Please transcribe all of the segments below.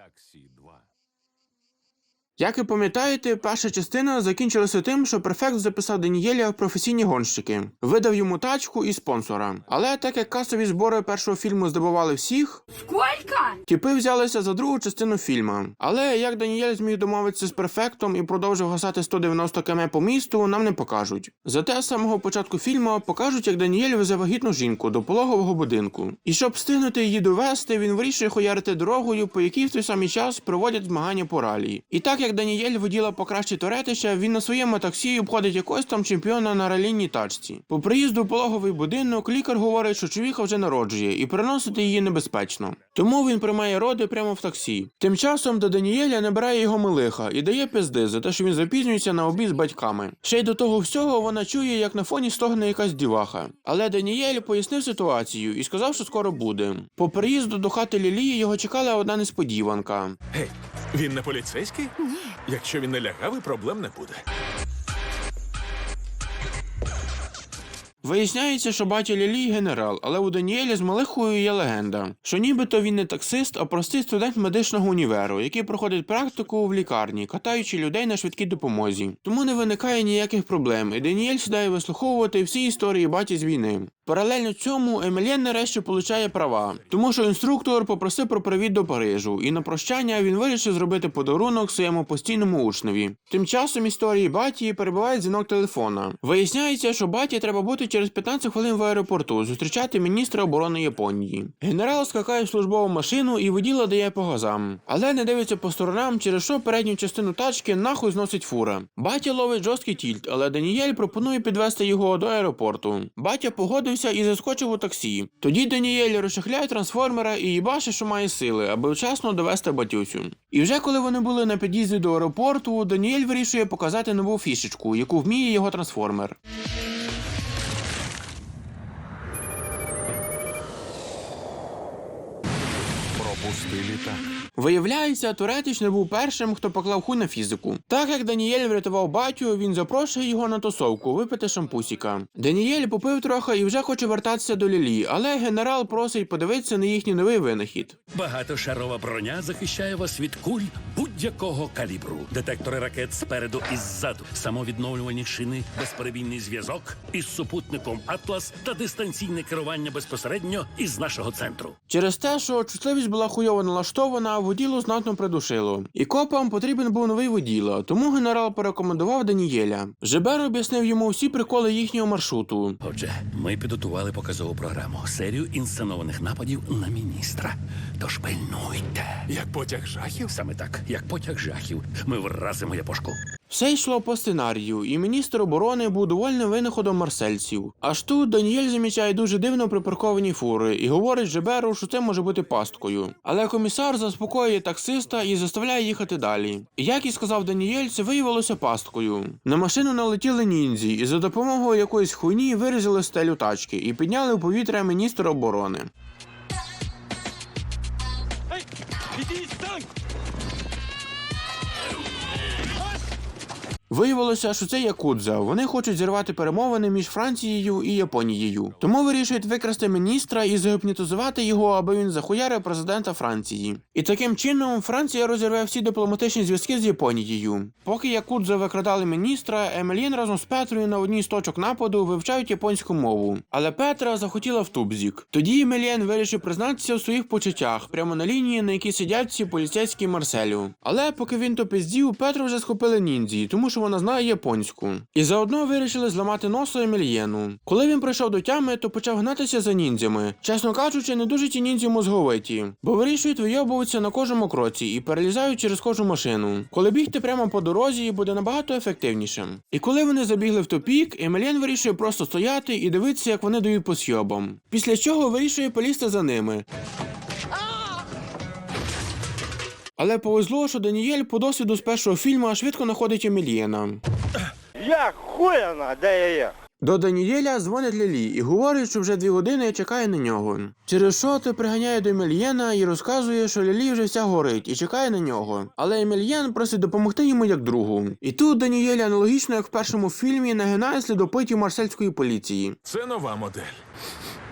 Таксі 2. Як ви пам'ятаєте, перша частина закінчилася тим, що префект записав Данієля в професійні гонщики, видав йому тачку і спонсора. Але так як касові збори першого фільму здивували всіх, Сколько? тіпи взялися за другу частину фільму. Але як Даніель зміг домовитися з префектом і продовжив гасати 190 км по місту, нам не покажуть. Зате з самого початку фільму покажуть, як Даніель везе вагітну жінку до пологового будинку. І щоб встигнути її довести, він вирішує хоярити дорогою, по якій в той самий час проводять змагання по ралі. І так як Даніель воділа покраще торетища, він на своєму таксі обходить якогось там чемпіона на ралійній тачці. По приїзду в пологовий будинок лікар говорить, що човіха вже народжує і переносити її небезпечно. Тому він приймає роди прямо в таксі. Тим часом до Даніеля набирає його милиха і дає пизди за те, що він запізнюється на обід з батьками. Ще й до того всього вона чує, як на фоні стогне якась діваха. Але Даніель пояснив ситуацію і сказав, що скоро буде. По приїзду до хати Лілії його чекала одна несподіванка. Гей, він не поліцейський? Ні. Якщо він не лягавий, проблем не буде. Виясняється, що батя Лілії генерал, але у Даніеля з Малихою є легенда, що нібито він не таксист, а простий студент медичного універу, який проходить практику в лікарні, катаючи людей на швидкій допомозі. Тому не виникає ніяких проблем, і Даніель сідає вислуховувати всі історії баті з війни. Паралельно цьому Емельєн нарешті получає права, тому що інструктор попросив про привіт до Парижу, і на прощання він вирішив зробити подарунок своєму постійному учневі. Тим часом історії баті перебуває дзвінок телефона. Виясняється, що баті треба бути через 15 хвилин в аеропорту зустрічати міністра оборони Японії. Генерал скакає в службову машину і воділа дає по газам, але не дивиться по сторонам, через що передню частину тачки нахуй зносить фура. Батя ловить жорсткий тільт, але Даніель пропонує підвести його до аеропорту. Батя погодився і заскочив у таксі. Тоді Даніель розшахляє трансформера і їбаше, що має сили, аби вчасно довести батюсю. І вже коли вони були на під'їзді до аеропорту, Даніель вирішує показати нову фішечку, яку вміє його трансформер. Пропусти літак. Виявляється, Туретич не був першим, хто поклав хуй на фізику. Так як Даніель врятував батю, він запрошує його на тусовку випити шампусіка. Даніель попив трохи і вже хоче вертатися до Лілі, але генерал просить подивитися на їхній новий винахід. Багатошарова броня захищає вас від куль будь-якого калібру. Детектори ракет спереду і ззаду, самовідновлювані шини, безперебійний зв'язок із супутником Атлас та дистанційне керування безпосередньо із нашого центру. Через те, що чутливість була хуйово налаштована, воділо знатно придушило. І копам потрібен був новий воділа, тому генерал порекомендував Данієля. Жебер об'яснив йому всі приколи їхнього маршруту. Отже, ми підготували показову програму, серію інсценованих нападів на міністра. Тож пильнуйте. Як потяг жахів? Саме так, як потяг жахів, ми вразимо япошку. Все йшло по сценарію, і міністр оборони був довольним винаходом марсельців. Аж тут Даніель замічає дуже дивно припарковані фури і говорить Жеберу, що це може бути пасткою. Але комісар заспокоює таксиста і заставляє їхати далі. Як і сказав Даніель, це виявилося пасткою. На машину налетіли ніндзі, і за допомогою якоїсь хуйні вирізали стелю тачки і підняли в повітря міністра оборони. Виявилося, що це Якудза. Вони хочуть зірвати перемовини між Францією і Японією. Тому вирішують викрасти міністра і загіпнотизувати його, аби він захуярив президента Франції. І таким чином Франція розірве всі дипломатичні зв'язки з Японією. Поки Якудза викрадали міністра, Емелін разом з Петрою на одній з точок нападу вивчають японську мову. Але Петра захотіла в Тубзік. Тоді Емелін вирішив признатися в своїх почуттях прямо на лінії, на якій сидять ці поліцейські Марселю. Але поки він то пиздів, Петру вже схопили ніндзі, тому що вона знає японську. І заодно вирішили зламати носа Емельєну. Коли він прийшов до тями, то почав гнатися за ніндзями. Чесно кажучи, не дуже ті ніндзі мозговиті, бо вирішують вийобуватися на кожному кроці і перелізають через кожну машину. Коли бігти прямо по дорозі, буде набагато ефективніше. І коли вони забігли в топік, Емельєн вирішує просто стояти і дивитися, як вони дають по сьобам. Після чого вирішує полізти за ними. Але повезло, що Даніель по досвіду з першого фільму швидко знаходить Емельєна. Я хуяна, де я є? До Данієля дзвонить Лілі і говорить, що вже дві години чекає на нього. Через що ти приганяє до Емельєна і розказує, що Лілі вже вся горить і чекає на нього. Але Емельєн просить допомогти йому як другу. І тут Даніель аналогічно як в першому фільмі нагинає слідопитів марсельської поліції. Це нова модель.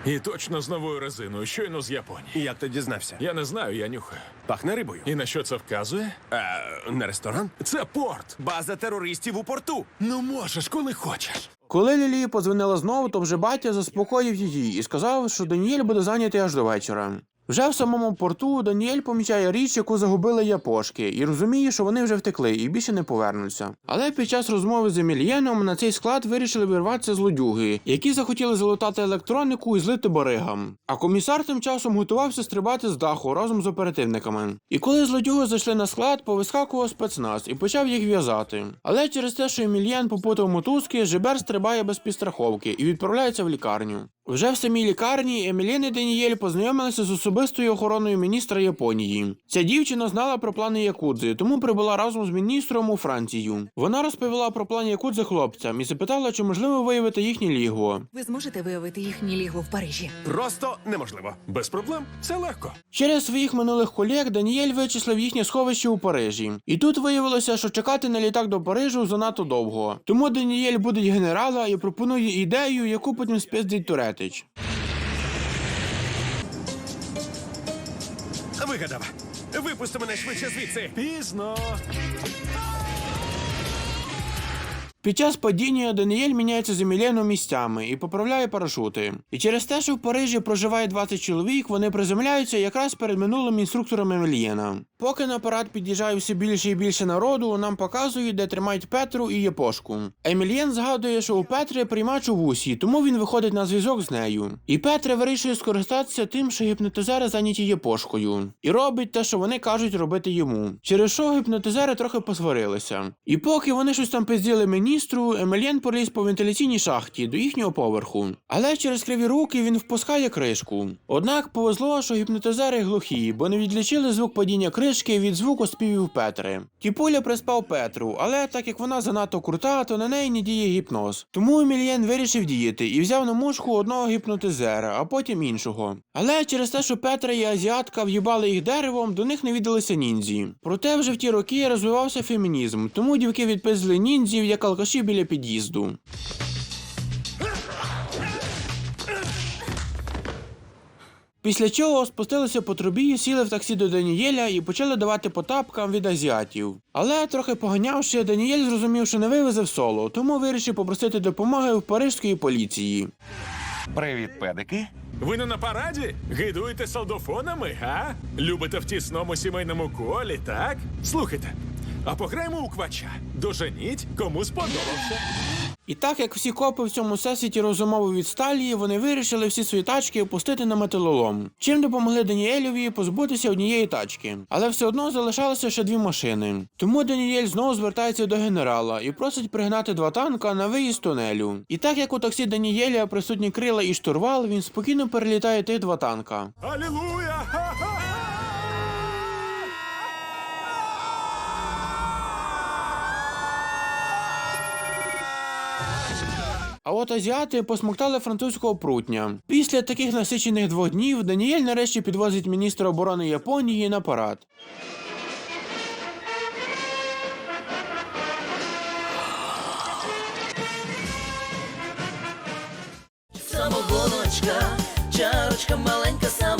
І точно з новою резиною, щойно з Японії. Як ти дізнався? Я не знаю, я нюхаю. Пахне рибою. І на що це вказує? Е, не ресторан? Це порт. База терористів у порту. Ну можеш, коли хочеш. Коли Лілі подзвонила знову, то вже батя заспокоїв її і сказав, що Даніель буде зайнятий аж до вечора. Вже в самому порту Даніель помічає річ, яку загубили япошки, і розуміє, що вони вже втекли і більше не повернуться. Але під час розмови з Емільєном на цей склад вирішили вирватися злодюги, які захотіли залутати електронику і злити баригам. А комісар тим часом готувався стрибати з даху разом з оперативниками. І коли злодюги зайшли на склад, повискакував спецназ і почав їх в'язати. Але через те, що Емільєн попутав мотузки, Жибер стрибає без підстраховки і відправляється в лікарню. Вже в самій лікарні Емілін і Даніель познайомилися з особистою охороною міністра Японії. Ця дівчина знала про плани Якудзи, тому прибула разом з міністром у Францію. Вона розповіла про план Якудзи хлопцям і запитала, чи можливо виявити їхнє лігво. Ви зможете виявити їхнє лігво в Парижі? Просто неможливо. Без проблем, це легко. Через своїх минулих колег Даніель вичислив їхнє сховище у Парижі. І тут виявилося, що чекати на літак до Парижу занадто довго. Тому Даніель будить генерала і пропонує ідею, яку потім спиздить Туретич. Вигадав. Випусти мене швидше звідси. Пізно. Під час падіння Даніель міняється з Еміленом місцями і поправляє парашути. І через те, що в Парижі проживає 20 чоловік, вони приземляються якраз перед минулим інструктором Емельєна. Поки на парад під'їжджає все більше і більше народу, нам показують, де тримають Петру і Єпошку. Емельєн згадує, що у Петри приймач у вусі, тому він виходить на зв'язок з нею. І Петра вирішує скористатися тим, що гіпнотизери зайняті Єпошкою, і робить те, що вони кажуть робити йому. Через що гіпнотизери трохи посварилися. І поки вони щось там пизділи міністру, Емельєн поліз по вентиляційній шахті до їхнього поверху. Але через криві руки він впускає кришку. Однак повезло, що гіпнотизери глухі, бо не відлічили звук падіння кришки від звуку співів Петри. Тіпуля приспав Петру, але так як вона занадто крута, то на неї не діє гіпноз. Тому Емельєн вирішив діяти і взяв на мушку одного гіпнотизера, а потім іншого. Але через те, що Петра і азіатка в'їбали їх деревом, до них не віддалися ніндзі. Проте вже в ті роки розвивався фемінізм, тому дівки відпизли ніндзів як алкаші біля під'їзду. Після чого спустилися по трубі, сіли в таксі до Данієля і почали давати по тапкам від азіатів. Але трохи поганявши, Даніель зрозумів, що не вивезе в соло, тому вирішив попросити допомоги в парижської поліції. Привіт, педики. Ви не на параді? Гидуєте солдофонами, га? Любите в тісному сімейному колі, так? Слухайте, а пограємо у квача. Доженіть, кому сподобався. І так як всі копи в цьому всесвіті розумови від сталі, вони вирішили всі свої тачки опустити на металолом, чим допомогли Даніелеві позбутися однієї тачки. Але все одно залишалося ще дві машини. Тому Даніель знову звертається до генерала і просить пригнати два танка на виїзд тунелю. І так як у таксі Даніеля присутні крила і штурвал, він спокійно перелітає тих два танка. Алілуя! А от азіати посмоктали французького прутня. Після таких насичених двох днів Даніель нарешті підвозить міністра оборони Японії на парад. Самогоночка, чарочка маленька самогоночка,